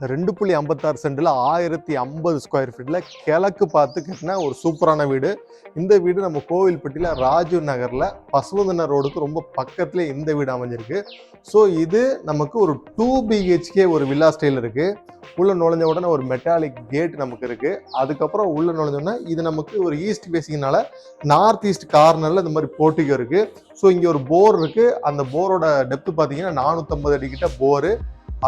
ரெண்டு புள்ளி ஐம்பத்தாறு சென்டில் ஆயிரத்தி ஐம்பது ஸ்கொயர் ஃபீட்டில் கிழக்கு பார்த்து கட்டின ஒரு சூப்பரான வீடு. இந்த வீடு நம்ம கோவில்பட்டியில் ராஜீவ் நகரில் பசுவந்தன ரோடுக்கு ரொம்ப பக்கத்துல இந்த வீடு அமைஞ்சிருக்கு. ஸோ இது நமக்கு ஒரு டூ பிஹெச்கே ஒரு வில்லா ஸ்டைல் இருக்குது உள்ளே நுழைஞ்ச உடனே ஒரு மெட்டாலிக் கேட் நமக்கு இருக்குது அதுக்கப்புறம் உள்ளே நுழைஞ்ச உடனே இது நமக்கு ஒரு ஈஸ்ட் பேசிங்கனால நார்த் ஈஸ்ட் கார்னரில் இந்த மாதிரி போர்ட்டிகோ இருக்குது ஸோ இங்கே ஒரு போர் இருக்குது அந்த போரோட டெப்த்து பார்த்தீங்கன்னா நானூற்றம்பது அடிக்கிட்ட போரு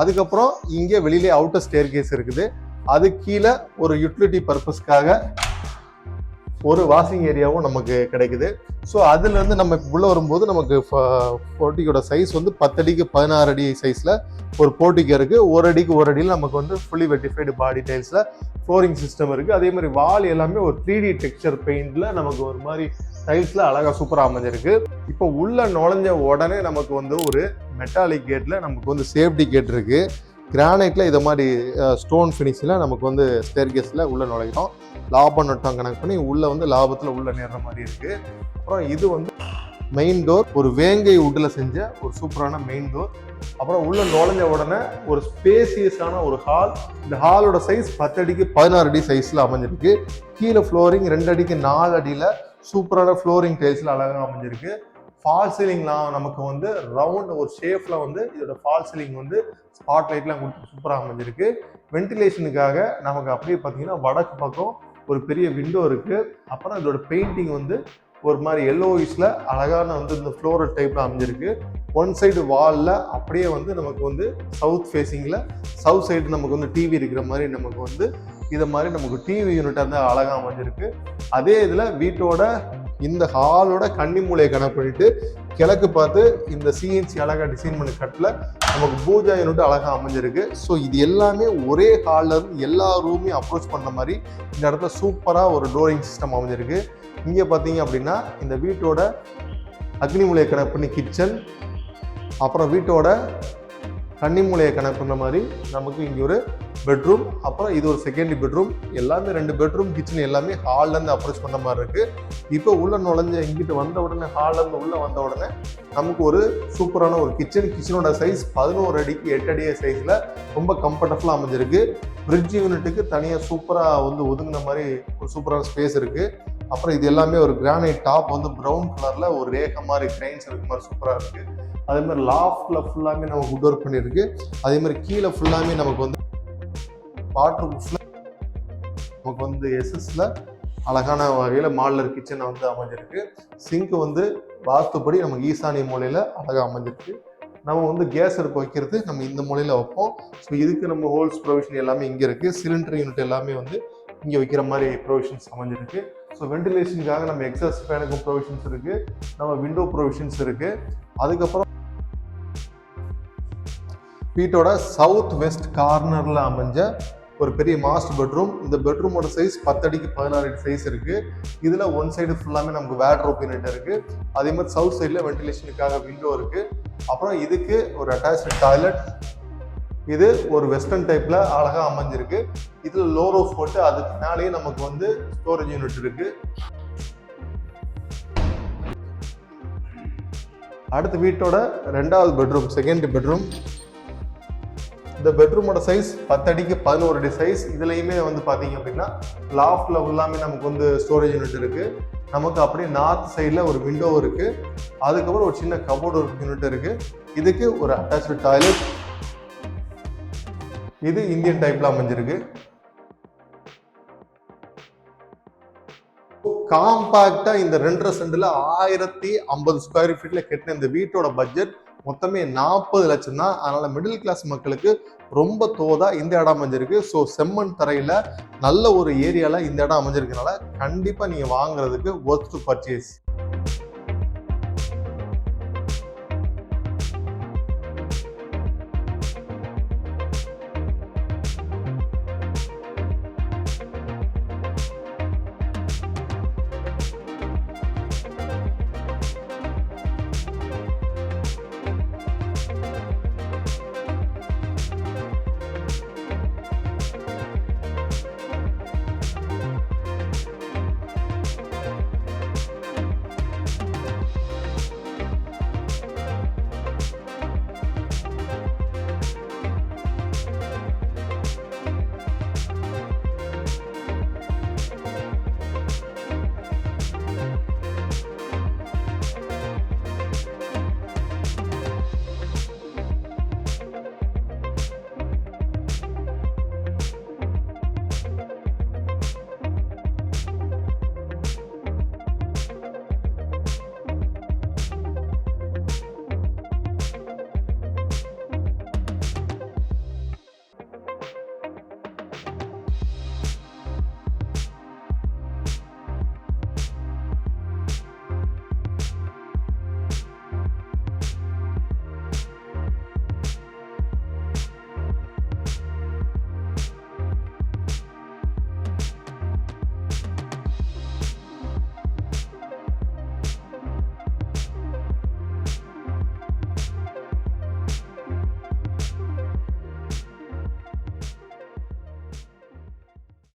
அதுக்கப்புறம் இங்கே வெளியிலே அவுட்டர் ஸ்டேர் கேஸ் இருக்குது. அது கீழே ஒரு யூட்டிலிட்டி பர்பஸ்க்காக ஒரு வாஷிங் ஏரியாவும் நமக்கு கிடைக்குது. ஸோ அதுலேருந்து நம்ம உள்ளே வரும்போது நமக்கு போர்ட்டிக்கோட சைஸ் வந்து பத்தடிக்கு பதினாறு அடி சைஸில் ஒரு போர்ட்டிக்கு இருக்குது ஒரு அடிக்கு ஒரு அடியில் நமக்கு வந்து ஃபுல்லி வெட்டிஃபைடு பாடி டைல்ஸில் ஃப்ளோரிங் சிஸ்டம் இருக்குது அதே மாதிரி வால் எல்லாமே ஒரு த்ரீ டி டெக்ஸ்டர் பெயிண்டில் நமக்கு ஒரு மாதிரி டைல்ஸில் அழகாக சூப்பராக அமைஞ்சிருக்கு. இப்போ உள்ளே நுழைஞ்ச உடனே நமக்கு வந்து ஒரு மெட்டாலிக் கேட்டில் நமக்கு வந்து சேஃப்டி கேட் இருக்குது கிரானைட்டில் இதை மாதிரி ஸ்டோன் ஃபினிஷில் நமக்கு வந்து ஸ்டேர் கேஸில் உள்ளே நுழைக்கிறோம் லாபம் நட்டம் கணக்கு பண்ணி உள்ளே வந்து லாபத்தில் உள்ளே நேர்ற மாதிரி இருக்குது அப்புறம் இது வந்து மெயின் டோர் ஒரு வேங்கை உட்டில் செஞ்ச ஒரு சூப்பரான மெயின் டோர் அப்புறம் உள்ளே நுழைஞ்ச உடனே ஒரு ஸ்பேசியஸான ஒரு ஹால் இந்த ஹாலோட சைஸ் பத்து அடிக்கு பதினாறு அடி சைஸில் அமைஞ்சிருக்கு. கீழே ஃப்ளோரிங் ரெண்டு அடிக்கு நாலு அடியில் சூப்பரான ஃப்ளோரிங் டைல்ஸில் அழகாக அமைஞ்சிருக்கு. ஃபால் சீலிங்லாம் நமக்கு வந்து ரவுண்ட் ஒரு ஷேப்பில் வந்து இதோட ஃபால் சீலிங் வந்து ஸ்பாட் லைட்லாம் கொடுத்து சூப்பராக அமைஞ்சிருக்கு. வென்டிலேஷனுக்காக நமக்கு அப்படியே பார்த்தீங்கன்னா வடக்கு பக்கம் ஒரு பெரிய விண்டோ இருக்குது அப்புறம் இதோட பெயிண்டிங் வந்து ஒரு மாதிரி எல்லோயிஸில் அழகான வந்து இந்த ஃப்ளோரல் டைப்பில் அமைஞ்சிருக்கு. ஒன் சைடு வாலில் அப்படியே வந்து நமக்கு வந்து சவுத் ஃபேஸிங்கில் சவுத் சைடு நமக்கு வந்து டிவி இருக்கிற மாதிரி நமக்கு வந்து இதை மாதிரி நமக்கு டிவி யூனிட் வந்து அழகாக அமைஞ்சிருக்கு. அதே இதில் வீட்டோட இந்த ஹாலோட கன்னி மூலையை கணக்கு பண்ணிட்டு கிழக்கு பார்த்து இந்த சிஎன்சி அழகாக டிசைன் பண்ண கட்டில் நமக்கு பூஜா யூனிட் அழகாக அமைஞ்சிருக்கு. ஸோ இது எல்லாமே ஒரே ஹாலில் இருந்து எல்லா ரூமையும் அப்ரோச் பண்ண மாதிரி இந்த இடத்துல சூப்பராக ஒரு டோரிங் சிஸ்டம் அமைஞ்சிருக்கு. இங்கே பார்த்தீங்க அப்படின்னா இந்த வீட்டோட அக்னி மூலையை கணக்கு பண்ணி கிச்சன் அப்புறம் வீட்டோட கன்னி மூலையை கனெக்ட் பண்ண மாதிரி நமக்கு இங்கே ஒரு பெட்ரூம் அப்புறம் இது ஒரு செகண்டரி பெட்ரூம் எல்லாமே ரெண்டு பெட்ரூம் கிச்சன் எல்லாமே ஹால்லேருந்து அப்ரோச் பண்ண மாதிரி இருக்குது இப்போ உள்ளே நுழைஞ்ச இங்கிட்டு வந்த உடனே ஹால்லேருந்து உள்ளே வந்த உடனே நமக்கு ஒரு சூப்பரான ஒரு கிச்சன் கிச்சனோட சைஸ் பதினோரு அடிக்கு எட்டு அடி சைஸில் ரொம்ப கம்ஃபர்டபுளாக அமைஞ்சிருக்கு. ஃப்ரிட்ஜ் யூனிட்டுக்கு தனியாக சூப்பராக வந்து ஒதுங்கின மாதிரி ஒரு சூப்பரான ஸ்பேஸ் இருக்குது அப்புறம் இது எல்லாமே ஒரு கிரானைட் டாப் வந்து ப்ரௌன் கலரில் ஒரு ரேக மாதிரி கிரைன்ஸ் இருக்க மாதிரி சூப்பராக இருக்குது அதே மாதிரி லாஃப்டில் ஃபுல்லாமே நம்ம வுட் ஒர்க் பண்ணியிருக்கு. அதே மாதிரி கீழே ஃபுல்லாமே நமக்கு வந்து வாட்டர் ப்ரூஃப்ல நமக்கு வந்து எஸ்எஸ்ல அழகான வகையில் மாடலர் கிச்சனை வந்து அமைஞ்சிருக்கு. சிங்க் வந்து வாஸ்துப்படி நமக்கு ஈசானிய மூலையில் அழகாக அமைஞ்சிருக்கு. நம்ம வந்து கேஸ் அடுப்பு வைக்கிறது நம்ம இந்த மூலையில் வைப்போம். ஸோ இதுக்கு நம்ம ஹோல்ஸ் ப்ரொவிஷன் எல்லாமே இங்கே இருக்குது சிலிண்டர் யூனிட் எல்லாமே வந்து இங்கே வைக்கிற மாதிரி ப்ரொவிஷன்ஸ் அமைஞ்சிருக்கு. ஸோ வென்டிலேஷனுக்காக நம்ம எக்ஸாஸ்ட் ஃபேனுக்கும் ப்ரொவிஷன்ஸ் இருக்குது நம்ம விண்டோ ப்ரொவிஷன்ஸ் இருக்குது அதுக்கப்புறம் வீட்டோட சவுத் வெஸ்ட் கார்னரில் அமைஞ்ச ஒரு பெரிய மாஸ்டர் பெட்ரூம் இந்த பெட்ரூமோட சைஸ் பத்தடிக்கு பதினாறு அடி சைஸ் இருக்குது இதில் ஒன் சைடு ஃபுல்லாமே நமக்கு வேட்ரோப் யூனிட் இருக்குது அதே மாதிரி சவுத் சைடில் வென்டிலேஷனுக்காக விண்டோ இருக்குது அப்புறம் இதுக்கு ஒரு அட்டாச்சு டாய்லெட் இது ஒரு வெஸ்டர்ன் டைப்பில் அழகாக அமைஞ்சிருக்கு. இதில் லோ ரோஃப் போட்டு அதுக்கு மேலேயே நமக்கு வந்து ஸ்டோரேஜ் யூனிட் இருக்குது அடுத்து வீட்டோட ரெண்டாவது பெட்ரூம் செகண்ட் பெட்ரூம் இந்த பெட்ரூமோட சைஸ் பத்தடிக்கு பதினோரு அடி சைஸ் இதுலையுமே வந்து பார்த்தீங்க அப்படின்னா லாஃப்டில் எல்லாமே நமக்கு வந்து ஸ்டோரேஜ் யூனிட் இருக்குது நமக்கு அப்படியே நார்த் சைடில் ஒரு விண்டோ இருக்குது அதுக்கப்புறம் ஒரு சின்ன கபோர்டு ஒரு யூனிட் இருக்குது இதுக்கு ஒரு அட்டாச்சு டாய்லெட் இது இந்தியன் டைப்பில் அமைஞ்சிருக்கு. காம்பாக்டா இந்த ரெண்டரை செண்டில் ஆயிரத்தி ஐம்பது ஸ்கொயர் ஃபீட்ல கட்டின இந்த வீட்டோட பட்ஜெட் மொத்தமே நாற்பது லட்சம் தான் அதனால மிடில் கிளாஸ் மக்களுக்கு ரொம்ப தோதா இந்த இடம் அமைஞ்சிருக்கு. ஸோ செம்மண் தரையில நல்ல ஒரு ஏரியால இந்த இடம் அமைஞ்சிருக்கனால கண்டிப்பா நீங்க வாங்குறதுக்கு ஒர்த் டு பர்ச்சேஸ்